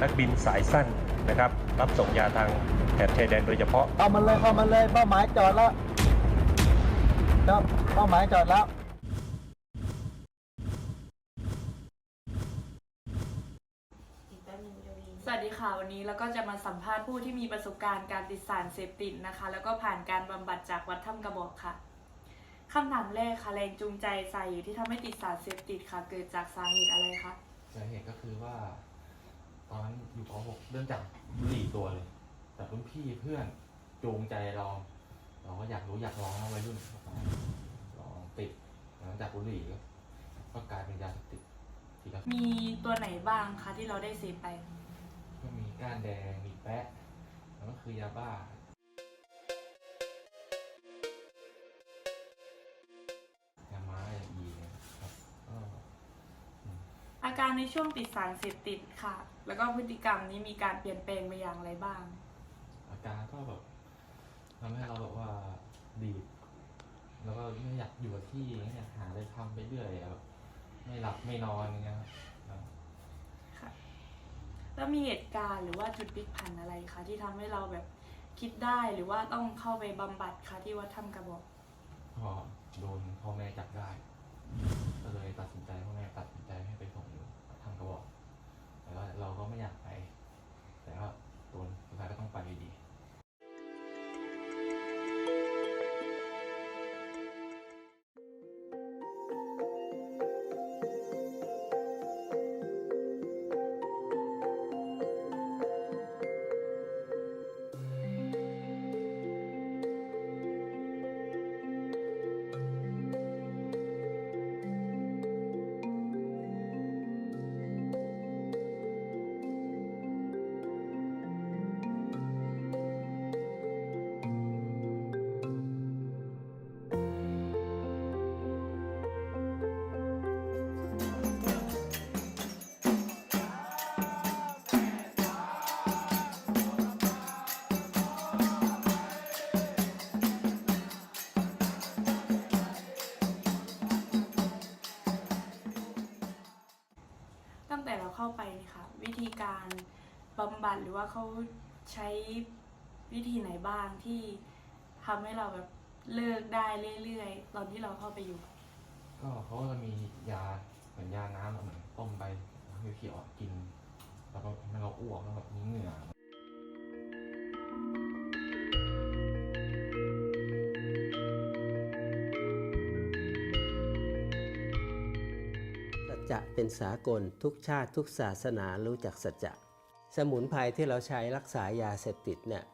นักบินสายสั้นนะครับ รับส่งยาทางแถบชายแดนโดยเฉพาะ เข้ามาเลยเข้ามาเลยเป้าหมายจอดแล้วครับเป้าหมายจอดแล้ว สวัสดีค่ะ วันนี้แล้วก็จะมาสัมภาษณ์ผู้ที่มีประสบการณ์การติดสารเสพติดนะคะ แล้วก็ผ่านการบำบัดจากวัดถ้ำกระบอกค่ะคำถามแรกค่ะแรงจูงใจสาเหตุที่ทำให้ติดสารเสพติดค่ะ เกิดจากสาเหตุอะไรคะ สาเหตุก็คือว่า ตอนนั้นอยู่ป .6 เริ่มจากบุหรี่ตัวเลย แต่รุ่นพี่เพื่อนจูงใจเรา เราก็อยากรู้อยากลองนะวัยรุ่นลองติดหลังจากบุหรี่ก็ก็กลายเป็นยาเสพติดทีละมีตัวไหนบ้างคะที่เราได้เสพไป ก็มีก้านแดงมีแปะแล้วก็คือยาบ้า อาการในช่วงติดสารเสพติดค่ะ แล้วก็พฤติกรรมนี้มีการเปลี่ยนแปลงไปอย่างไรบ้าง อาการก็แบบทำให้เราแบบว่าดีดแล้วก็ไม่อยากอยู่กับที่ไม่อยากหาอะไรทำไปเรื่อยอะแบบไม่หลับไม่นอนอย่างเงี้ยครับ ค่ะ แล้วมีเหตุการณ์หรือว่าจุดพลิกผันอะไรคะที่ทำให้เราแบบคิดได้หรือว่าต้องเข้าไปบำบัดคะที่วัดถ้ำกระบอกพอโดนพ่อแม่จับได้ วิธีการบำบัดหรือว่าเขาใช้วิธีไหนบ้างที่ทำให้เราแบบเลิกได้เรื่อยๆ ตอนที่เราเข้าไปอยู่ ก็เขาก็จะมียาเหมือนยาน้ำเหมือนต้มไปแล้วเขียวๆอะกิน แล้วก็มันก็อ้วกแล้วแบบมีเหงื่อ จะเป็นสากลทุกชาติทุกศาสนารู้จักสัจจะ สมุนไพรที่เราใช้รักษายาเสพติดเนี่ย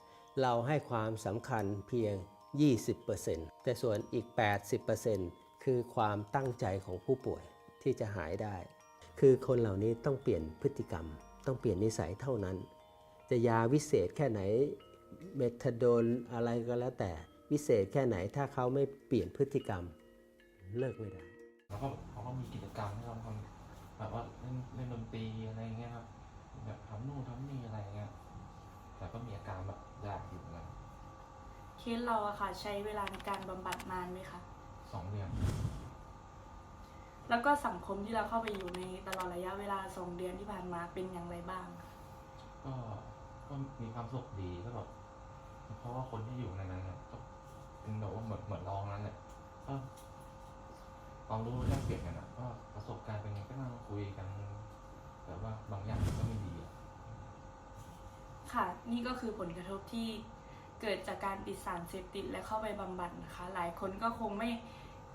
เราให้ความสำคัญเพียง 20%แต่ส่วนอีก 80%คือความตั้งใจของผู้ป่วยที่จะหายได้ คือคนเหล่านี้ต้องเปลี่ยนพฤติกรรม ต้องเปลี่ยนนิสัยเท่านั้น จะยาวิเศษแค่ไหนเมทาโดนอะไรก็แล้วแต่วิเศษแค่ไหนถ้าเขาไม่เปลี่ยนพฤติกรรม เลิกไม่ได้ แล้วก็เขาก็มีกิจกรรมให้เราทำแบบว่าเล่นเล่นดนตรีอะไรอย่างเงี้ยครับ แบบทำนู่นทำนี่อะไรอย่างเงี้ยแต่ก็มีอาการแบบยากอยู่นะเคสเราอะค่ะ ใช้เวลาในการบำบัดนานไหมคะ สองเดือนแล้วก็สังคมที่เราเข้าไปอยู่ในตลอดระยะเวลาสองเดือนที่ผ่านมาเป็นอย่างไรบ้างคะก็ก็มีความสุขดีก็แบบเพราะว่าคนที่อยู่ในนั้นน่ะก็เป็นแบบว่าเหมือนเหมือนลองนั้นแหละก็ ความรู้แลกเปลี่ยนกันอะก็ประสบการณ์เป็นไงก็นั่งคุยกันแต่ว่าบางอย่างก็ไม่ดีอะค่ะ นี่ก็คือผลกระทบที่เกิดจากการติดสารเสพติดและเข้าไปบำบัดนะคะ หลายคนก็คงไม่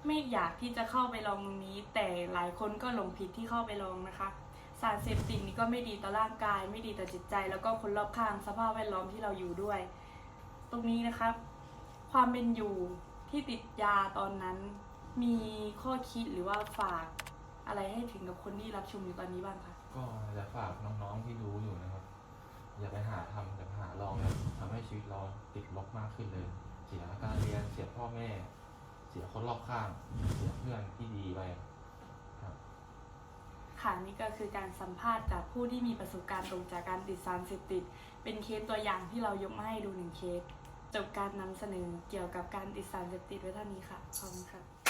ไม่อยากที่จะเข้าไปลองตรงนี้ แต่หลายคนก็หลงผิดที่เข้าไปลองนะคะ สารเสพติดนี้ก็ไม่ดีต่อร่างกาย ไม่ดีต่อจิตใจ แล้วก็คนรอบข้างสภาพแวดล้อมที่เราอยู่ด้วย ตรงนี้นะครับความเป็นอยู่ที่ติดยาตอนนั้น มีข้อคิดหรือว่าฝากอะไรให้ถึงกับคนที่รับชมอยู่ตอนนี้บ้างคะ ก็อยากฝากน้องๆที่ดูอยู่นะครับ อย่าไปหาทำอย่าไปหาลองนะทำให้ชีวิตเราติดลบมากขึ้นเลย เสียการเรียนเสียพ่อแม่ เสียคนรอบข้าง เสียเพื่อนที่ดีไปครับ ค่ะนี่ก็คือการสัมภาษณ์จากผู้ที่มีประสบการณ์ตรงจากการติดสารเสพติด เป็นเคสตัวอย่างที่เรายกมาให้ดูหนึ่งเคส จบการนำเสนอเกี่ยวกับการติดสารเสพติดไว้เท่านี้ค่ะขอบคุณค่ะ